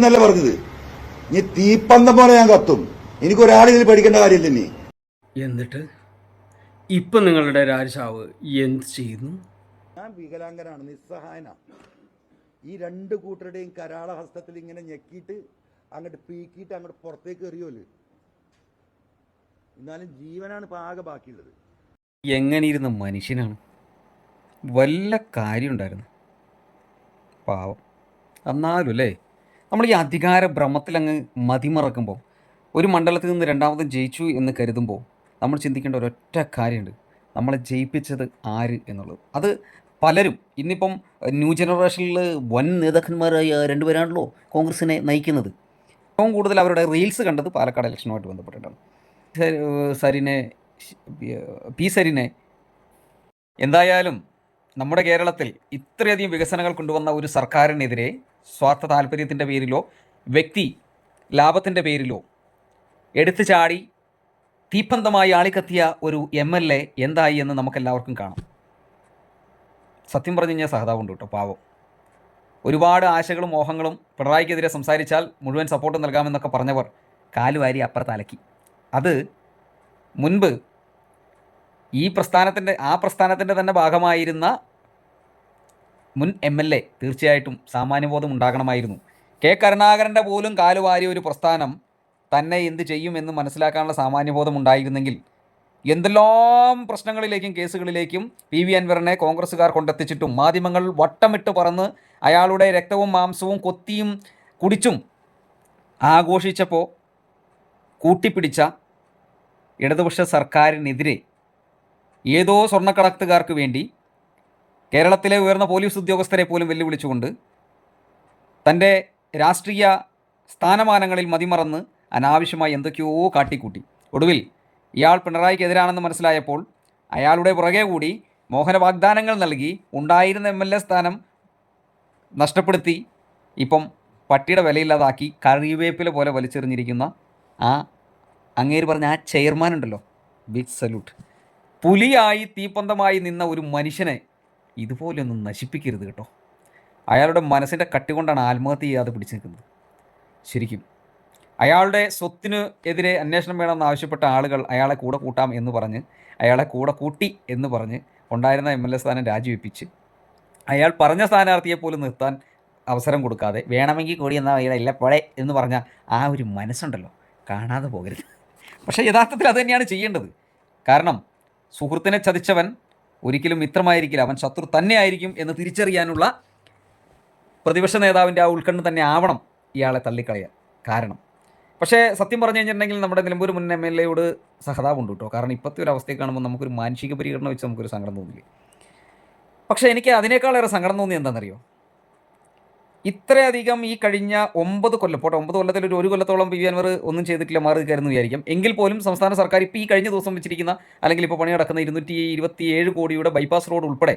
എന്നല്ല പറഞ്ഞത് ഇനി തീപ്പന്തം പോലെ ഞാൻ കത്തും. എനിക്ക് ഒരാളിതിൽ പഠിക്കേണ്ട കാര്യമില്ല ഇനി. എന്നിട്ട് ഇപ്പൊ നിങ്ങളുടെ രാജാവ് എന്ത് ചെയ്യുന്നു? ഞാൻ വികലാംഗനാണ് നിസ്സഹായനാണ് ഈ രണ്ട് കൂട്ടരുടെയും കരാള ഹസ്തത്തിൽ ഇങ്ങനെ ഞെക്കിയിട്ട് അങ്ങോട്ട് പീക്കിയിട്ട് അങ്ങോട്ട് പുറത്തേക്ക് എറിയോൽ എന്നാലും ജീവനാണ് ഇപ്പൊ ആകെ ബാക്കിയുള്ളത്. എങ്ങനെ ഇരുന്ന മനുഷ്യനാണ്? വല്ല കാര്യമുണ്ടായിരുന്നു പാവം. എന്നാലും അല്ലേ? നമ്മൾ ഈ അധികാര ഭ്രമത്തിലങ്ങ് മതിമറക്കുമ്പോൾ ഒരു മണ്ഡലത്തിൽ നിന്ന് രണ്ടാമതും ജയിച്ചു എന്ന് കരുതുമ്പോൾ നമ്മൾ ചിന്തിക്കേണ്ട ഒരൊറ്റ കാര്യമുണ്ട്. നമ്മളെ ജയിപ്പിച്ചത് ആര് എന്നുള്ളത്. അത് പലരും ഇന്നിപ്പം ന്യൂ ജനറേഷനിൽ വൻ നേതാക്കന്മാരായ രണ്ടുപേരാണല്ലോ കോൺഗ്രസിനെ നയിക്കുന്നത്. ഏറ്റവും കൂടുതൽ അവരുടെ റീൽസ് കണ്ടത് പാലക്കാട് ഇലക്ഷനുമായിട്ട് ബന്ധപ്പെട്ടിട്ടാണ്. സരിനെ പി സരിനെ. എന്തായാലും നമ്മുടെ കേരളത്തിൽ ഇത്രയധികം വികസനങ്ങൾ കൊണ്ടുവന്ന ഒരു സർക്കാരിനെതിരെ സ്വാർത്ഥ താല്പര്യത്തിന്റെ പേരിലോ വ്യക്തി ലാഭത്തിന്റെ പേരിലോ എടുത്തു ചാടി തീപ്പന്തമായി ആളിക്കത്തിയ ഒരു എം എൽ എ എന്തായി എന്ന് നമുക്കെല്ലാവർക്കും കാണാം. സത്യം പറഞ്ഞു കഴിഞ്ഞാൽ സഹതാവുണ്ട് കേട്ടോ പാവം. ഒരുപാട് ആശകളും മോഹങ്ങളും പിണറായിക്കെതിരെ സംസാരിച്ചാൽ മുഴുവൻ സപ്പോർട്ട് നൽകാമെന്നൊക്കെ പറഞ്ഞവർ കാലുവാരി അപ്പുറത്ത് അലക്കി. അത് മുൻപ് ഈ പ്രസ്ഥാനത്തിന്റെ ആ പ്രസ്ഥാനത്തിന്റെ തന്നെ ഭാഗമായിരുന്ന മുൻ എം എൽ എ തീർച്ചയായിട്ടും സാമാന്യബോധം ഉണ്ടാകണമായിരുന്നു. കെ കരുണാകരന്റെ പോലും കാലുവാരിയ ഒരു പ്രസ്ഥാനം തന്നെ എന്ത് ചെയ്യുമെന്ന് മനസ്സിലാക്കാനുള്ള സാമാന്യബോധം ഉണ്ടായിരുന്നെങ്കിൽ എന്തെല്ലാം പ്രശ്നങ്ങളിലേക്കും കേസുകളിലേക്കും പി വി അൻവറിനെ കോൺഗ്രസ്സുകാർ കൊണ്ടെത്തിച്ചിട്ടും മാധ്യമങ്ങൾ വട്ടമിട്ട് പറന്ന് അയാളുടെ രക്തവും മാംസവും കൊത്തിയും കുടിച്ചും ആഘോഷിച്ചപ്പോൾ കൂട്ടിപ്പിടിച്ച ഇടതുപക്ഷ സർക്കാരിനെതിരെ ഏതോ സ്വർണക്കടത്തുകാർക്ക് വേണ്ടി കേരളത്തിലെ ഉയർന്ന പോലീസ് ഉദ്യോഗസ്ഥരെ പോലും വെല്ലുവിളിച്ചുകൊണ്ട് തന്റെ രാഷ്ട്രീയ സ്ഥാനമാനങ്ങളിൽ മതിമറന്ന് അനാവശ്യമായി എന്തൊക്കെയോ കാട്ടിക്കൂട്ടി. ഒടുവിൽ ഇയാൾ പിണറായിക്കെതിരാണെന്ന് മനസ്സിലായപ്പോൾ അയാളുടെ പുറകെ കൂടി മോഹന വാഗ്ദാനങ്ങൾ നൽകി ഉണ്ടായിരുന്ന എം എൽ എ സ്ഥാനം നഷ്ടപ്പെടുത്തി. ഇപ്പം പട്ടിയുടെ വിലയില്ലാതാക്കി കറിവേപ്പില പോലെ വലിച്ചെറിഞ്ഞിരിക്കുന്ന ആ അങ്ങേര് പറഞ്ഞ ആ ചെയർമാൻ ഉണ്ടല്ലോ ബിഗ് സല്യൂട്ട്. പുലിയായി തീപ്പന്തമായി നിന്ന ഒരു മനുഷ്യനെ ഇതുപോലെയൊന്നും നശിപ്പിക്കരുത് കേട്ടോ. അയാളുടെ മനസ്സിന്റെ കട്ടി കൊണ്ടാണ് ആത്മഹത്യ ചെയ്യാതെ പിടിച്ചു നിൽക്കുന്നത്. ശരിക്കും. അയാളുടെ സ്വത്തിന് എതിരെ അന്വേഷണം വേണമെന്ന് ആവശ്യപ്പെട്ട ആളുകൾ അയാളെ കൂടെ കൂട്ടാം എന്ന് പറഞ്ഞ് അയാളെ കൂടെ കൂട്ടി എന്ന് പറഞ്ഞ് ഉണ്ടായിരുന്ന എം എൽ എ സ്ഥാനം രാജിവെപ്പിച്ച് അയാൾ പറഞ്ഞ സ്ഥാനാർത്ഥിയെ പോലും നിർത്താൻ അവസരം കൊടുക്കാതെ വേണമെങ്കിൽ കൂടി എന്നാൽ അയാളെ ഇല്ല പോളെ എന്ന് പറഞ്ഞ ആ ഒരു മനസ്സുണ്ടല്ലോ. കാണാതെ പോകരുത്. പക്ഷേ യഥാർത്ഥത്തിൽ അത് ചെയ്യേണ്ടത്. കാരണം സുഹൃത്തിനെ ചതിച്ചവൻ ഒരിക്കലും മിത്രമായിരിക്കില്ല. അവൻ ശത്രു തന്നെയായിരിക്കും എന്ന് തിരിച്ചറിയാനുള്ള പ്രതിപക്ഷ നേതാവിന്റെ ആ ഉത്കണ്ഠ തന്നെ ആവണം ഇയാളെ തള്ളിക്കളയാൻ കാരണം. പക്ഷേ സത്യം പറഞ്ഞു കഴിഞ്ഞിട്ടുണ്ടെങ്കിൽ നമ്മുടെ നിലമ്പൂർ മുൻ എം എൽ എയോട് സഹതാപുണ്ട് കേട്ടോ. കാരണം ഇപ്പോഴത്തെ ഒരു അവസ്ഥയെ കാണുമ്പോൾ നമുക്കൊരു മാനസിക പരിഗണന വെച്ച് നമുക്കൊരു സങ്കടം തോന്നില്ലേ? പക്ഷേ എനിക്ക് അതിനേക്കാളേറെ സങ്കടം തോന്നി എന്താണെന്നറിയോ? ഇത്രയധികം ഈ കഴിഞ്ഞ ഒമ്പത് കൊല്ലം പോട്ടെ ഒമ്പത് കൊല്ലത്തിൽ ഒരു ഒരു കൊല്ലത്തോളം പി വി അൻവർ ഒന്നും ചെയ്തിട്ടില്ല മാറി നിൽക്കായിരുന്നു വിചാരിക്കും. എങ്കിൽ പോലും സംസ്ഥാന സർക്കാർ ഇപ്പോൾ ഈ കഴിഞ്ഞ ദിവസം വെച്ചിരിക്കുന്ന അല്ലെങ്കിൽ ഇപ്പോൾ പണി നടക്കുന്ന ഇരുന്നൂറ്റി ഇരുപത്തി ഏഴ് കോടിയുടെ ബൈപ്പാസ് റോഡ് ഉൾപ്പെടെ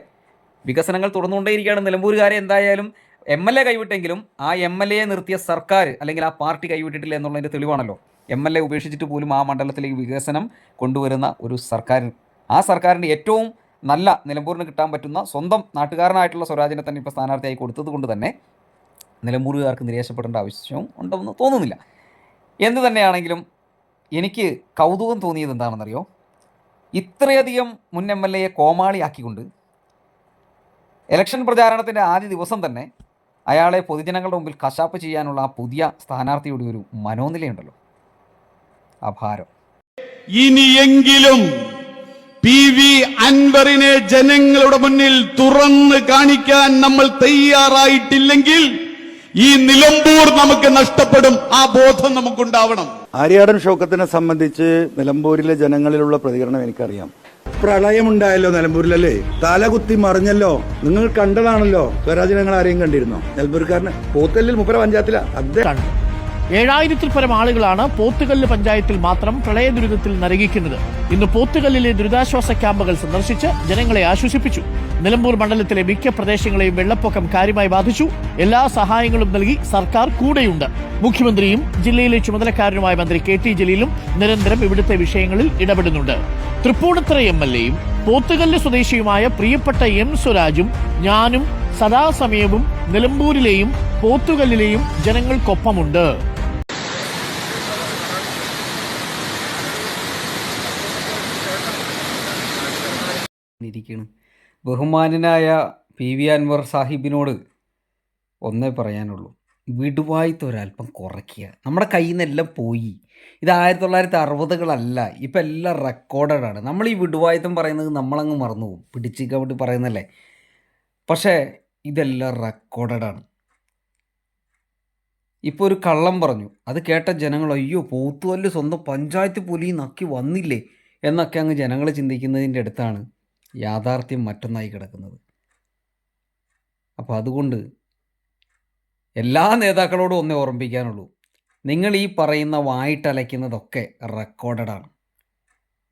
വികസനങ്ങൾ തുടർന്നുകൊണ്ടേയിരിക്കുകയാണ് നിലമ്പൂരുകാരെ. എന്തായാലും എം എൽ എ കൈവിട്ടെങ്കിലും ആ എം എൽ എയെ നിർത്തിയ സർക്കാർ അല്ലെങ്കിൽ ആ പാർട്ടി കൈവിട്ടിട്ടില്ല എന്നുള്ളതിന്റെ തെളിവാണല്ലോ. എം എൽ എ ഉപേക്ഷിച്ചിട്ട് പോലും ആ മണ്ഡലത്തിലേക്ക് വികസനം കൊണ്ടുവരുന്ന ഒരു സർക്കാർ ആ സർക്കാരിന്റെ ഏറ്റവും നല്ല നിലമ്പൂരിന് കിട്ടാൻ പറ്റുന്ന സ്വന്തം നാട്ടുകാരനായിട്ടുള്ള സ്വരാജിനെ തന്നെ ഇപ്പോൾ സ്ഥാനാർത്ഥിയായി കൊടുത്തത് കൊണ്ട് തന്നെ നിലമ്പൂരുകാർക്ക് നിരാശപ്പെടേണ്ട ആവശ്യവും ഉണ്ടെന്ന് തോന്നുന്നില്ല. എന്ന് തന്നെയാണെങ്കിലും എനിക്ക് കൗതുകം തോന്നിയത് എന്താണെന്നറിയോ? ഇത്രയധികം മുൻ എം എൽ എയെ കോമാളിയാക്കിക്കൊണ്ട് ഇലക്ഷൻ പ്രചാരണത്തിന്റെ ആദ്യ ദിവസം തന്നെ അയാളെ പൊതുജനങ്ങളുടെ മുമ്പിൽ കശാപ്പ് ചെയ്യാനുള്ള ആ പുതിയ സ്ഥാനാർത്ഥിയുടെ ഒരു മനോനിലയുണ്ടല്ലോ. അഭാരം ഇനിയെങ്കിലും പി വി അൻവറിനെ ജനങ്ങളുടെ മുന്നിൽ തുറന്ന് കാണിക്കാൻ നമ്മൾ തയ്യാറായിട്ടില്ലെങ്കിൽ ഈ നിലമ്പൂർ നമുക്ക് നഷ്ടപ്പെടും. ആ ബോധം നമുക്കുണ്ടാവണം. ആര്യാടൻ ഷോക്കത്തിനെ സംബന്ധിച്ച് നിലമ്പൂരിലെ ജനങ്ങളിലുള്ള പ്രതികരണം എനിക്കറിയാം. പ്രളയമുണ്ടായല്ലോ നിലമ്പൂരിലല്ലേ? തലകുത്തി മറിഞ്ഞല്ലോ. നിങ്ങൾ കണ്ടതാണല്ലോ സ്വരാജ് ഞങ്ങൾ ആരെയും കണ്ടിരുന്നോ? നിലമ്പൂർക്കാരന്. പോത്തല്ലിൽ മുപ്പര പഞ്ചായത്തിലാ. അദ്ദേഹം ഏഴായിരത്തിൽ പരം ആളുകളാണ് പോത്തുകല്ല് പഞ്ചായത്തിൽ മാത്രം പ്രളയ ദുരിതത്തിൽ നരകിക്കുന്നത്. ഇന്ന് പോത്തുകല്ലിലെ ദുരിതാശ്വാസ ക്യാമ്പുകൾ സന്ദർശിച്ച് ജനങ്ങളെ ആശ്വസിപ്പിച്ചു. നിലമ്പൂർ മണ്ഡലത്തിലെ മിക്ക പ്രദേശങ്ങളെയും വെള്ളപ്പൊക്കം കാര്യമായി ബാധിച്ചു. എല്ലാ സഹായങ്ങളും നൽകി സർക്കാർ കൂടെയുണ്ട്. മുഖ്യമന്ത്രിയും ജില്ലയിലെ ചുമതലക്കാരനുമായ മന്ത്രി കെ ടി ജലീലും നിരന്തരം ഇവിടുത്തെ വിഷയങ്ങളിൽ ഇടപെടുന്നുണ്ട്. തൃപ്പൂണിത്തറ എം എൽ എയും പോത്തുകല്ല് സ്വദേശിയുമായ പ്രിയപ്പെട്ട എം സ്വരാജും ഞാനും സദാസമയവും നിലമ്പൂരിലെയും പോത്തുകല്ലിലെയും ജനങ്ങൾക്കൊപ്പമുണ്ട്. ഇരിക്കണം. ബഹുമാനനായ പി. വി. അൻവർ സാഹിബിനോട് ഒന്നേ പറയാനുള്ളൂ. വിടുവായ്ത്ത ഒരല്പം കുറയ്ക്കുക. നമ്മുടെ കയ്യിൽ നിന്നെല്ലാം പോയി. ഇത് ആയിരത്തി തൊള്ളായിരത്തി അറുപതുകളല്ല ഇപ്പം എല്ലാം റെക്കോർഡഡ് ആണ്. നമ്മൾ ഈ വിടുവായത്തം പറയുന്നത് നമ്മളങ്ങ് മറന്നു പോകും. പിടിച്ചിക്കാൻ വേണ്ടി പറയുന്നല്ലേ പക്ഷേ ഇതെല്ലാം റെക്കോർഡഡ് ആണ്. ഇപ്പോൾ ഒരു കള്ളം പറഞ്ഞു. അത് കേട്ട ജനങ്ങൾ അയ്യോ പോത്തുവല്ല് സ്വന്തം പഞ്ചായത്ത് പുലി നക്കി വന്നില്ലേ? എന്നൊക്കെ അങ്ങ് ജനങ്ങൾ ചിന്തിക്കുന്നതിന്റെ അടുത്താണ്. യാഥാർത്ഥ്യം മറ്റൊന്നായി കിടക്കുന്നത്. അപ്പോൾ അതുകൊണ്ട് എല്ലാ നേതാക്കളോടും ഒന്നേ ഓർമ്മിപ്പിക്കാനുള്ളൂ. നിങ്ങൾ ഈ പറയുന്ന വായിട്ടലയ്ക്കുന്നതൊക്കെ റെക്കോർഡഡാണ്.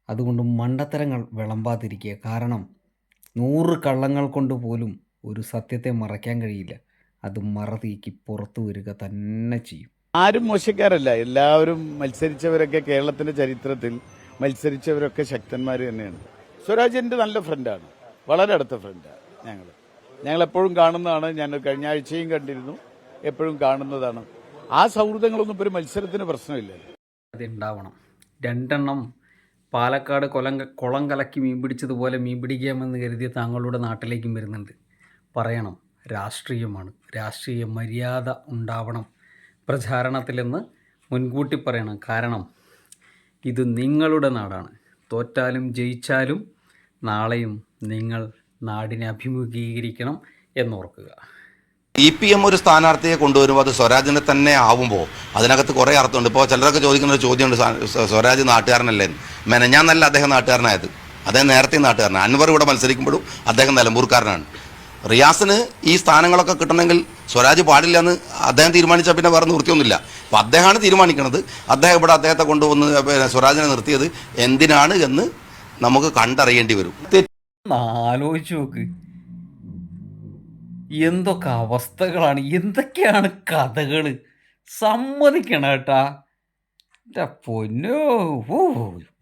അതുകൊണ്ട് മണ്ടത്തരങ്ങൾ വിളമ്പാതിരിക്കുക. കാരണം നൂറ് കള്ളങ്ങൾ കൊണ്ട് പോലും ഒരു സത്യത്തെ മറയ്ക്കാൻ കഴിയില്ല. അത് മറതീക്കി പുറത്തു വരിക തന്നെ ചെയ്യും. ആരും മോശക്കാരല്ല. എല്ലാവരും മത്സരിച്ചവരൊക്കെ കേരളത്തിന്റെ ചരിത്രത്തിൽ മത്സരിച്ചവരൊക്കെ ശക്തന്മാർ തന്നെയാണ്. സ്വരാജ് എന്റെ നല്ല ഫ്രണ്ടാണ് വളരെ അടുത്ത ഫ്രണ്ടാണ് ഞങ്ങൾ ഞങ്ങൾ എപ്പോഴും കാണുന്നതാണ്. ഞാൻ കഴിഞ്ഞ ആഴ്ചയും കണ്ടിരുന്നു. എപ്പോഴും കാണുന്നതാണ്. ആ സൗഹൃദങ്ങളൊന്നും ഇപ്പോൾ ഒരു മത്സരത്തിന് പ്രശ്നമില്ല. അതുണ്ടാവണം. രണ്ടെണ്ണം പാലക്കാട് കൊലം കുളം കലക്കി മീൻ പിടിച്ചതുപോലെ മീൻ പിടിക്കാമെന്ന് കരുതി താങ്കളുടെ നാട്ടിലേക്കും വരുന്നുണ്ട്. പറയണം രാഷ്ട്രീയമാണ്. രാഷ്ട്രീയ മര്യാദ ഉണ്ടാവണം. പ്രചാരണത്തിലെന്ന് മുൻകൂട്ടി പറയണം. കാരണം ഇത് നിങ്ങളുടെ നാടാണ്. തോറ്റാലും ജയിച്ചാലും നാളെയും നിങ്ങൾ നാടിനെ അഭിമുഖീകരിക്കണം എന്നോർക്കുക. ഇ പി എം ഒരു സ്ഥാനാർത്ഥിയെ കൊണ്ടുവരുമ്പോൾ അത് സ്വരാജിനെ തന്നെ ആവുമ്പോൾ അതിനകത്ത് കുറേ അർത്ഥമുണ്ട്. ഇപ്പോൾ ചിലരൊക്കെ ചോദിക്കുന്ന ഒരു ചോദ്യമുണ്ട് സ്വ- സ്വ- സ്വരാജ് നാട്ടുകാരനല്ലേ. മെനഞ്ഞാന്നല്ല അദ്ദേഹം നാട്ടുകാരനായത്. അദ്ദേഹം നേരത്തെ നാട്ടുകാരനാണ്. അൻവർ ഇവിടെ മത്സരിക്കുമ്പോഴും അദ്ദേഹം നിലമ്പൂർക്കാരനാണ്. റിയാസിന് ഈ സ്ഥാനങ്ങളൊക്കെ കിട്ടണമെങ്കിൽ സ്വരാജ് പാടില്ല എന്ന് അദ്ദേഹം തീരുമാനിച്ചാൽ പിന്നെ വേറെ നിർത്തിയൊന്നുമില്ല അപ്പം അദ്ദേഹമാണ് തീരുമാനിക്കുന്നത് അദ്ദേഹം ഇവിടെ അദ്ദേഹത്തെ കൊണ്ടുവന്ന് സ്വരാജിനെ നിർത്തിയത് എന്തിനാണ് എന്ന് നമുക്ക് കണ്ടറിയേണ്ടി വരും. ആലോചിച്ചു ആലോചിച്ച് നോക്ക്. എന്തൊക്കെ അവസ്ഥകളാണ് എന്തൊക്കെയാണ് കഥകൾ സമ്മതിക്കണം കേട്ടാ. പൊന്നോ ഓ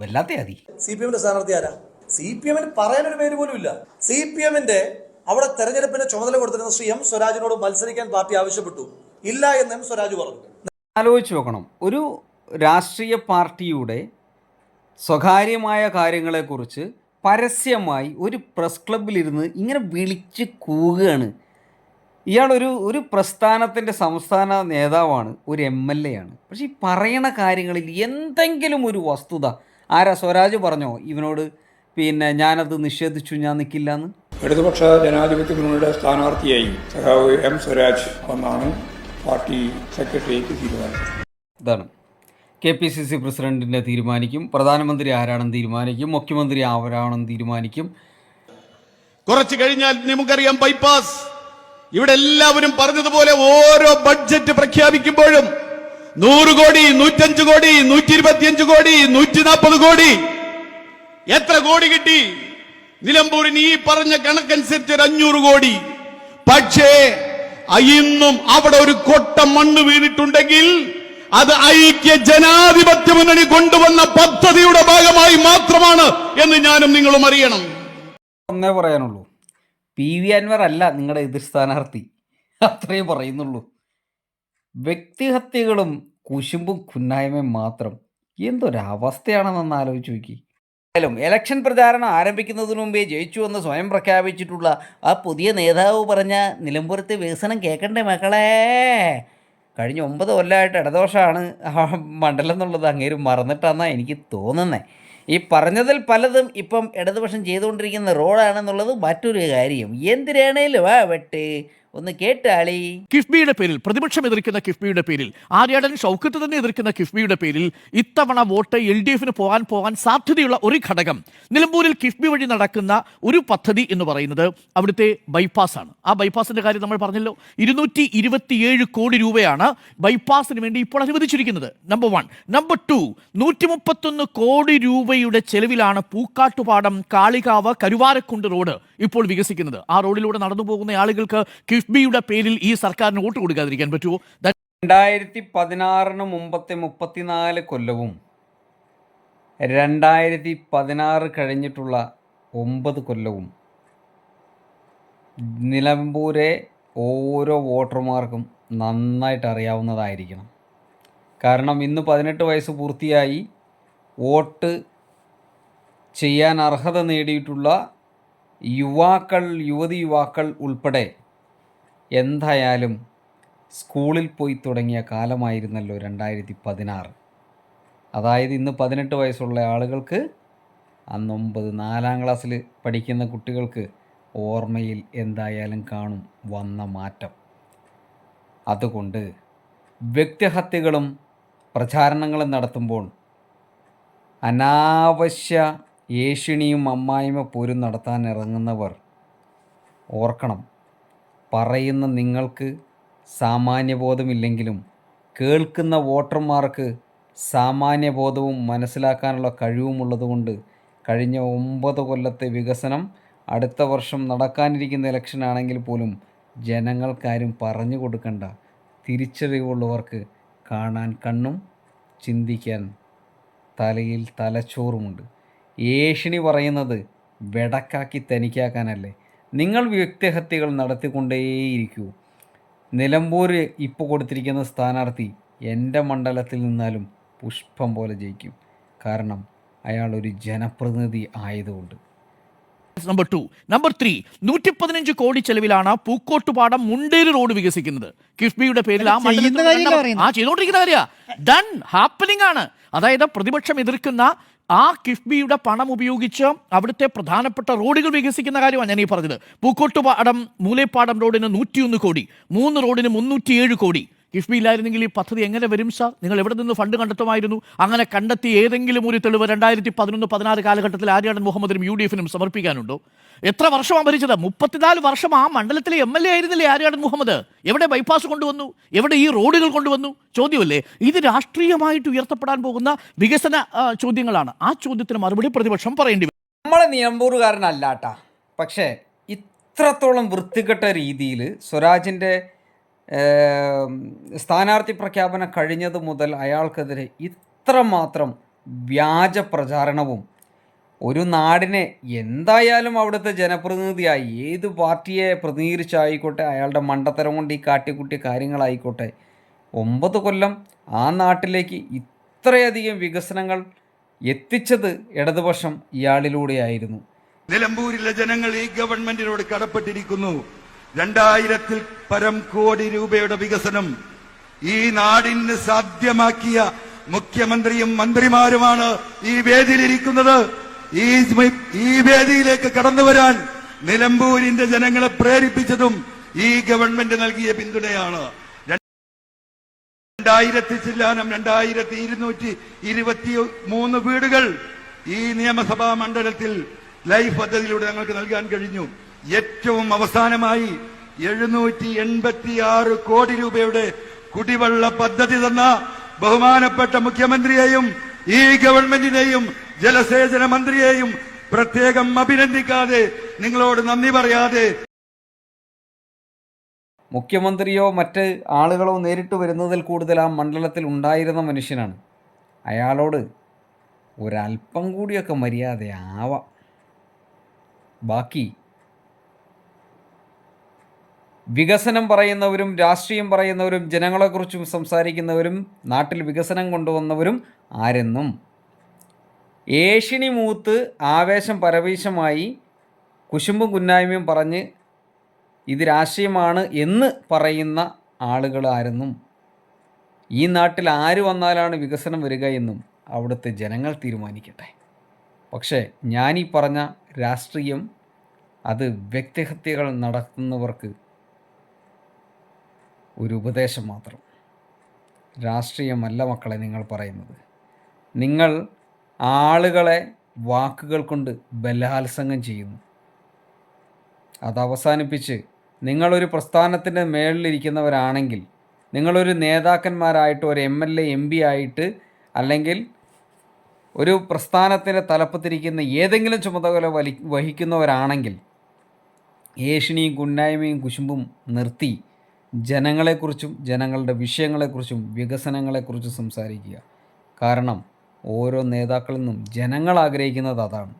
വല്ലാത്ത അതി സി പി എമ്മിന്റെ സ്ഥാനാർത്ഥി ആരാ? സി പി എമ്മിന് പറയാനൊരു പേര് പോലും ഇല്ല. സി പി എമ്മിന്റെ അവിടെ തെരഞ്ഞെടുപ്പിന്റെ ചുമതല കൊടുത്തിരുന്ന ശ്രീ എം സ്വരാജിനോട് മത്സരിക്കാൻ പാർട്ടി ആവശ്യപ്പെട്ടു. ഇല്ല എന്ന് എം സ്വരാജ് പറഞ്ഞു. ആലോചിച്ച് നോക്കണം. ഒരു രാഷ്ട്രീയ പാർട്ടിയുടെ സ്വകാര്യമായ കാര്യങ്ങളെക്കുറിച്ച് പരസ്യമായി ഒരു പ്രസ് ക്ലബിലിരുന്ന് ഇങ്ങനെ വിളിച്ച് കൂവുകയാണ്. ഇയാളൊരു ഒരു പ്രസ്ഥാനത്തിന്റെ സംസ്ഥാന നേതാവാണ് ഒരു എം എൽ എ ആണ്. പക്ഷേ ഈ പറയണ കാര്യങ്ങളിൽ എന്തെങ്കിലും ഒരു വസ്തുത ആരാ സ്വരാജ് പറഞ്ഞോ? ഇവനോട് പിന്നെ ഞാനത് നിഷേധിച്ചു ഞാൻ നിൽക്കില്ല എന്ന് ഇടതുപക്ഷ ജനാധിപത്യ മുന്നണിയുടെ സ്ഥാനാർത്ഥിയായി സഖാവ് എം സ്വരാജ് എന്നാണ് പാർട്ടി സെക്രട്ടേറിയറ്റ് തീരുമാനിച്ചത്. ഇതാണ്. കെ പി സി സി പ്രസിഡന്റിനെ തീരുമാനിക്കും. പ്രധാനമന്ത്രി ആരാണെന്ന് തീരുമാനിക്കും. മുഖ്യമന്ത്രി ആരാണെന്ന് തീരുമാനിക്കും. കുറച്ച് കഴിഞ്ഞാൽ നമുക്കറിയാം ബൈപ്പാസ് ഇവിടെ എല്ലാവരും പറഞ്ഞതുപോലെ ഓരോ ബഡ്ജറ്റ് പ്രഖ്യാപിക്കുമ്പോഴും നൂറ് കോടി നൂറ്റഞ്ച് കോടി നൂറ്റി ഇരുപത്തിയഞ്ച് കോടി നൂറ്റി നാൽപ്പത് കോടി. എത്ര കോടി കിട്ടി? നിലമ്പൂരിന് ഈ പറഞ്ഞ കണക്കനുസരിച്ച് ഒരു അഞ്ഞൂറ് കോടി. പക്ഷേ ഇന്നും അവിടെ ഒരു കൊട്ട മണ്ണ് വീണിട്ടുണ്ടെങ്കിൽ അത് ഐക്യ ജനാധിപത്യ മുന്നണി കൊണ്ടുവന്ന പദ്ധതിയുടെ ഭാഗമായി മാത്രമാണ് എന്ന് ഞാനും നിങ്ങളും അറിയണം. ഒന്നേ പറയാനുള്ളൂ. പി വി അൻവർ അല്ല നിങ്ങളുടെ എതിർ സ്ഥാനാർത്ഥി. അത്രയും പറയുന്നുള്ളൂ. വ്യക്തിഹത്യകളും കുശുമ്പും കുന്നായ്മയും മാത്രം. എന്തൊരവസ്ഥയാണെന്നൊന്ന് ആലോചിച്ച് നോക്കി. ഇലക്ഷൻ പ്രചാരണം ആരംഭിക്കുന്നതിന് മുമ്പേ ജയിച്ചു എന്ന് സ്വയം പ്രഖ്യാപിച്ചിട്ടുള്ള ആ പുതിയ നേതാവ് പറഞ്ഞ നിലമ്പൂരത്തെ വികസനം കേൾക്കണ്ടേ മക്കളെ? കഴിഞ്ഞ ഒമ്പത് കൊല്ലമായിട്ട് ഇടദോഷമാണ് മണ്ഡലം എന്നുള്ളത് അങ്ങേരും മറന്നിട്ടാണെന്നാണ് എനിക്ക് തോന്നുന്നത് ഈ പറഞ്ഞതിൽ പലതും ഇപ്പം ഇടതുപക്ഷം ചെയ്തുകൊണ്ടിരിക്കുന്ന റോഡാണെന്നുള്ളത് മറ്റൊരു കാര്യം. എന്തിനാണേലും ആ വെട്ട്. ഒന്ന് കേട്ടാളി കിഫ്ബിയുടെ പേരിൽ പ്രതിപക്ഷം എതിർക്കുന്ന കിഫ്ബിയുടെ പേരിൽ ആര്യാടൻ ഷൗക്കത്ത് തന്നെ എതിർക്കുന്ന കിഫ്ബിയുടെ പേരിൽ ഇത്തവണ വോട്ട് എൽ ഡി എഫിന് പോകാൻ പോകാൻ സാധ്യതയുള്ള ഒരു ഘടകം. നിലമ്പൂരിൽ കിഫ്ബി വഴി നടക്കുന്ന ഒരു പദ്ധതി എന്ന് പറയുന്നത് അവിടുത്തെ ബൈപ്പാസ് ആണ്. ആ ബൈപ്പാസിന്റെ കാര്യം നമ്മൾ പറഞ്ഞല്ലോ. ഇരുന്നൂറ്റി ഇരുപത്തിയേഴ് കോടി രൂപയാണ് ബൈപ്പാസിന് വേണ്ടി ഇപ്പോൾ അനുവദിച്ചിരിക്കുന്നത്. നമ്പർ വൺ നമ്പർ ടു നൂറ്റി മുപ്പത്തൊന്ന് കോടി രൂപയുടെ ചെലവിലാണ് പൂക്കാട്ടുപാടം കാളികാവ് കരുവാരക്കുണ്ട് റോഡ് ഇപ്പോൾ വികസിക്കുന്നത്. ആ റോഡിലൂടെ നടന്നു പോകുന്ന ആളുകൾക്ക് കിഫ്ബിയുടെ പേരിൽ ഈ സർക്കാരിന് വോട്ട് കൊടുക്കാതിരിക്കാൻ പറ്റുമോ? രണ്ടായിരത്തി പതിനാറിന് മുമ്പത്തെ മുപ്പത്തിനാല് കൊല്ലവും രണ്ടായിരത്തി പതിനാറ് കഴിഞ്ഞിട്ടുള്ള ഒമ്പത് കൊല്ലവും നിലമ്പൂരെ ഓരോ വോട്ടർമാർക്കും നന്നായിട്ട് അറിയാവുന്നതായിരിക്കണം. കാരണം ഇന്ന് പതിനെട്ട് വയസ്സ് പൂർത്തിയായി വോട്ട് ചെയ്യാൻ അർഹത നേടിയിട്ടുള്ള യുവാക്കൾ യുവതി യുവാക്കൾ ഉൾപ്പെടെ എന്തായാലും സ്കൂളിൽ പോയി തുടങ്ങിയ കാലമായിരുന്നല്ലോ രണ്ടായിരത്തി പതിനാറ് അതായത് ഇന്ന് പതിനെട്ട് വയസ്സുള്ള ആളുകൾക്ക് അന്ന് ഒമ്പത് നാലാം ക്ലാസ്സിൽ പഠിക്കുന്ന കുട്ടികൾക്ക് ഓർമ്മയിൽ എന്തായാലും കാണും വന്ന മാറ്റം. അതുകൊണ്ട് വ്യക്തിഹത്യകളും പ്രചാരണങ്ങളും നടത്തുമ്പോൾ അനാവശ്യ ഏഷിണിയും അമ്മായിമ പോരും നടത്താൻ ഇറങ്ങുന്നവർ ഓർക്കണം. പറയുന്ന നിങ്ങൾക്ക് സാമാന്യബോധമില്ലെങ്കിലും കേൾക്കുന്ന വോട്ടർമാർക്ക് സാമാന്യബോധവും മനസ്സിലാക്കാനുള്ള കഴിവുമുള്ളതുകൊണ്ട് കഴിഞ്ഞ ഒമ്പത് കൊല്ലത്തെ വികസനം അടുത്ത വർഷം നടക്കാനിരിക്കുന്ന ഇലക്ഷൻ ആണെങ്കിൽ പോലും ജനങ്ങൾക്കാരും പറഞ്ഞു കൊടുക്കണ്ട. തിരിച്ചറിവുള്ളവർക്ക് കാണാൻ കണ്ണും ചിന്തിക്കാൻ തലയിൽ തലച്ചോറുമുണ്ട്. ഏഷണി പറയുന്നത് വെടക്കാക്കി തനിക്കാക്കാനല്ലേ? നിങ്ങൾ വ്യക്തിഹത്യകൾ നടത്തിക്കൊണ്ടേയിരിക്കൂ. നിലമ്പൂർ ഇപ്പോൾ കൊടുത്തിരിക്കുന്ന സ്ഥാനാർത്ഥി എന്റെ മണ്ഡലത്തിൽ നിന്നാലും പുഷ്പം പോലെ ജയിക്കും. കാരണം അയാൾ ഒരു ജനപ്രതിനിധി ആയതുകൊണ്ട്. നമ്പർ ടു നമ്പർ ത്രീ നൂറ്റി പതിനഞ്ച് കോടി ചെലവിലാണ് പൂക്കോട്ടുപാടം മുണ്ടേരി റോഡ് വികസിക്കുന്നത്. കിഫ്ബിയുടെ പേരിൽ ആ മണ്ഡലത്തിൽ? ആ ചെയ്തോണ്ടിരിക്കുന്ന കാര്യ. ഡൺ ഹാപ്പനിങ് ആണ്. അതായത് പ്രതിപക്ഷം എതിർക്കുന്ന ആ കിഫ്ബിയുടെ പണം ഉപയോഗിച്ച് അവിടുത്തെ പ്രധാനപ്പെട്ട റോഡുകൾ വികസിക്കുന്ന കാര്യമാണ് ഞാൻ ഈ പറഞ്ഞത് പൂക്കോട്ടുപാടം മൂലേപ്പാടം റോഡിന് നൂറ്റിയൊന്ന് കോടി മൂന്ന് റോഡിന് മുന്നൂറ്റിയേഴ് കോടി. കിഫ്ബി ഇല്ലായിരുന്നെങ്കിൽ ഈ പദ്ധതി എങ്ങനെ വരും സാർ? നിങ്ങൾ എവിടെ നിന്ന് ഫണ്ട് കണ്ടെത്തുമായിരുന്നു? അങ്ങനെ കണ്ടെത്തി ഏതെങ്കിലും ഒരു തെളിവ് രണ്ടായിരത്തി പതിനൊന്ന് പതിനാറ് കാലഘട്ടത്തിൽ ആര്യാടൻ മുഹമ്മദിനും യു ഡി എഫിനും സമർപ്പിക്കാനുണ്ടോ? എത്ര വർഷമാണ് ഭരിച്ചത് മുപ്പത്തിനാല് വർഷം ആ മണ്ഡലത്തിലെ എം എൽ എ ആയിരുന്നില്ലേ ആര്യാടൻ മുഹമ്മദ്? എവിടെ ബൈപ്പാസ് കൊണ്ടുവന്നു? എവിടെ ഈ റോഡുകൾ കൊണ്ടുവന്നു? ചോദ്യമല്ലേ? ഇത് രാഷ്ട്രീയമായിട്ട് ഉയർത്തപ്പെടാൻ പോകുന്ന വികസന ചോദ്യങ്ങളാണ്. ആ ചോദ്യത്തിന് മറുപടി പ്രതിപക്ഷം പറയേണ്ടി വരും. നമ്മളെ നിലമ്പൂറുകാരനല്ലാട്ടാ പക്ഷേ ഇത്രത്തോളം വൃത്തികെട്ട രീതിയിൽ സ്വരാജിന്റെ സ്ഥാനാർത്ഥി പ്രഖ്യാപനം കഴിഞ്ഞത് മുതൽ അയാൾക്കെതിരെ ഇത്രമാത്രം വ്യാജ പ്രചാരണവും ഒരു നാടിനെ എന്തായാലും അവിടുത്തെ ജനപ്രതിനിധിയായി ഏത് പാർട്ടിയെ പ്രതിനിധീകരിച്ചായിക്കോട്ടെ അയാളുടെ മണ്ടത്തരം കൊണ്ട് ഈ കാട്ടിക്കുട്ടിയ കാര്യങ്ങളായിക്കോട്ടെ ഒമ്പത് കൊല്ലം ആ നാട്ടിലേക്ക് ഇത്രയധികം വികസനങ്ങൾ എത്തിച്ചത് ഇടതുപക്ഷം ഇയാളിലൂടെയായിരുന്നു. നിലമ്പൂരിലെ ജനങ്ങൾ ഈ ഗവൺമെന്റിനോട് കടപ്പെട്ടിരിക്കുന്നു. രണ്ടായിരത്തിൽ പരം കോടി രൂപയുടെ വികസനം ഈ നാടിന് സാധ്യമാക്കിയ മുഖ്യമന്ത്രിയും മന്ത്രിമാരുമാണ് ഈ വേദിയിലിരിക്കുന്നത്. ഈ ഈ വേദിയിലേക്ക് കടന്നു വരാൻ നിലമ്പൂരിന്റെ ജനങ്ങളെ പ്രേരിപ്പിച്ചതും ഈ ഗവൺമെന്റ് നൽകിയ പിന്തുണയാണ്. രണ്ടായിരത്തി ചില്ലാനം രണ്ടായിരത്തി ഇരുന്നൂറ്റി ഇരുപത്തി മൂന്ന് വീടുകൾ ഈ നിയമസഭാ മണ്ഡലത്തിൽ ലൈഫ് പദ്ധതിയിലൂടെ ഞങ്ങൾക്ക് നൽകാൻ കഴിഞ്ഞു. ഏറ്റവും അവസാനമായി എഴുന്നൂറ്റി എൺപത്തി ആറ് കോടി രൂപയുടെ കുടിവെള്ള പദ്ധതി തന്ന ബഹുമാനപ്പെട്ട മുഖ്യമന്ത്രിയെയും ഈ ഗവൺമെന്റിനെയും ജലസേചന മന്ത്രിയെയും പ്രത്യേകം അഭിനന്ദിക്കാതെ നിങ്ങളോട് നന്ദി പറയാതെ മുഖ്യമന്ത്രിയോ മറ്റ് ആളുകളോ നേരിട്ട് വരുന്നതിൽ കൂടുതൽ ആ മണ്ഡലത്തിൽ ഉണ്ടായിരുന്ന മനുഷ്യനാണ്. അയാളോട് ഒരല്പം കൂടിയൊക്കെ മര്യാദയാവാം. ബാക്കി വികസനം പറയുന്നവരും രാഷ്ട്രീയം പറയുന്നവരും ജനങ്ങളെക്കുറിച്ചും സംസാരിക്കുന്നവരും നാട്ടിൽ വികസനം കൊണ്ടുവന്നവരും ആരെന്നും? ഏഷിണി മൂത്ത് ആവേശം പരവേശമായി കുശുമ്പും കുന്നായ്മയും പറഞ്ഞ് ഇത് രാഷ്ട്രീയമാണ് എന്ന് പറയുന്ന ആളുകൾ ആരെന്നും? ഈ നാട്ടിൽ ആര് വന്നാലാണ് വികസനം വരിക എന്നും അവിടുത്തെ ജനങ്ങൾ തീരുമാനിക്കട്ടെ. പക്ഷേ ഞാനീ പറഞ്ഞ രാഷ്ട്രീയം അത് വ്യക്തിഹത്യകൾ നടത്തുന്നവർക്ക് ഒരു ഉപദേശം മാത്രം. രാഷ്ട്രീയമല്ല മക്കളെ നിങ്ങൾ പറയുന്നത്. നിങ്ങൾ ആളുകളെ വാക്കുകൾ കൊണ്ട് ബലാത്സംഗം ചെയ്യുന്നു. അത് അവസാനിപ്പിച്ച് നിങ്ങളൊരു പ്രസ്ഥാനത്തിന്റെ മേളിലിരിക്കുന്നവരാണെങ്കിൽ നിങ്ങളൊരു നേതാക്കന്മാരായിട്ട് ഒരു M L A M P ആയിട്ട് അല്ലെങ്കിൽ ഒരു പ്രസ്ഥാനത്തിന്റെ തലപ്പത്തിരിക്കുന്ന ഏതെങ്കിലും ചുമതല വലി വഹിക്കുന്നവരാണെങ്കിൽ ഏഷിണിയും കുന്നായ്മയും കുശുമ്പും നിർത്തി ജനങ്ങളെക്കുറിച്ചും ജനങ്ങളുടെ വിഷയങ്ങളെക്കുറിച്ചും വികസനങ്ങളെക്കുറിച്ചും സംസാരിക്കുക. കാരണം ഓരോ നേതാക്കളിൽ നിന്നും ജനങ്ങൾ ആഗ്രഹിക്കുന്നത് അതാണ്.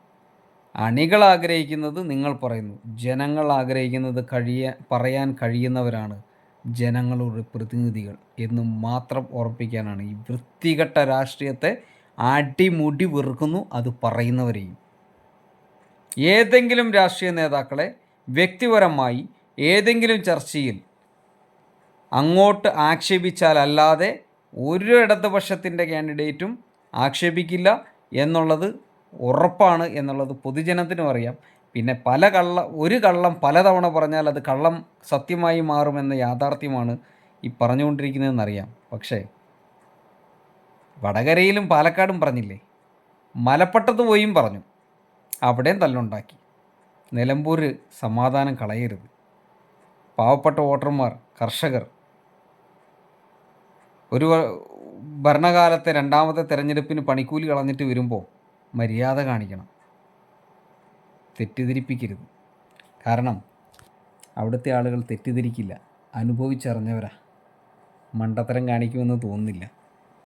അണികൾ ആഗ്രഹിക്കുന്നത് നിങ്ങൾ പറയുന്നു. ജനങ്ങൾ ആഗ്രഹിക്കുന്നത് കഴിയ പറയാൻ കഴിയുന്നവരാണ് ജനങ്ങളുടെ പ്രതിനിധികൾ എന്ന് മാത്രം ഉറപ്പിക്കാനാണ് ഈ വൃത്തികെട്ട രാഷ്ട്രീയത്തെ അടിമുടി വെറുക്കുന്നു അത് പറയുന്നവരെയും. ഏതെങ്കിലും രാഷ്ട്രീയ നേതാക്കളെ വ്യക്തിപരമായി ഏതെങ്കിലും ചർച്ചയിൽ അങ്ങോട്ട് ആക്ഷേപിച്ചാലല്ലാതെ ഒരു ഇടതുപക്ഷത്തിന്റെ കാൻഡിഡേറ്റും ആക്ഷേപിക്കില്ല എന്നുള്ളത് ഉറപ്പാണ് എന്നുള്ളത് പൊതുജനത്തിനും അറിയാം. പിന്നെ പല കള്ള ഒരു കള്ളം പലതവണ പറഞ്ഞാൽ അത് കള്ളം സത്യമായി മാറുമെന്ന യാഥാർത്ഥ്യമാണ് ഈ പറഞ്ഞുകൊണ്ടിരിക്കുന്നതെന്നറിയാം. പക്ഷേ വടകരയിലും പാലക്കാടും പറഞ്ഞില്ലേ? മലപ്പട്ടത്ത് പോയും പറഞ്ഞു. അവിടെയും തല്ലുണ്ടാക്കി. നിലമ്പൂർ സമാധാനം കളയരുത്. പാവപ്പെട്ട വോട്ടർമാർ കർഷകർ ഒരു ഭരണകാലത്തെ രണ്ടാമത്തെ തെരഞ്ഞെടുപ്പിന് പണിക്കൂലി കളഞ്ഞിട്ട് വരുമ്പോൾ മര്യാദ കാണിക്കണം. തെറ്റിദ്ധരിപ്പിക്കരുത്. കാരണം അവിടുത്തെ ആളുകൾ തെറ്റിദ്ധരിക്കില്ല. അനുഭവിച്ചറിഞ്ഞവരാ. മണ്ടത്തരം കാണിക്കുമെന്ന് തോന്നുന്നില്ല.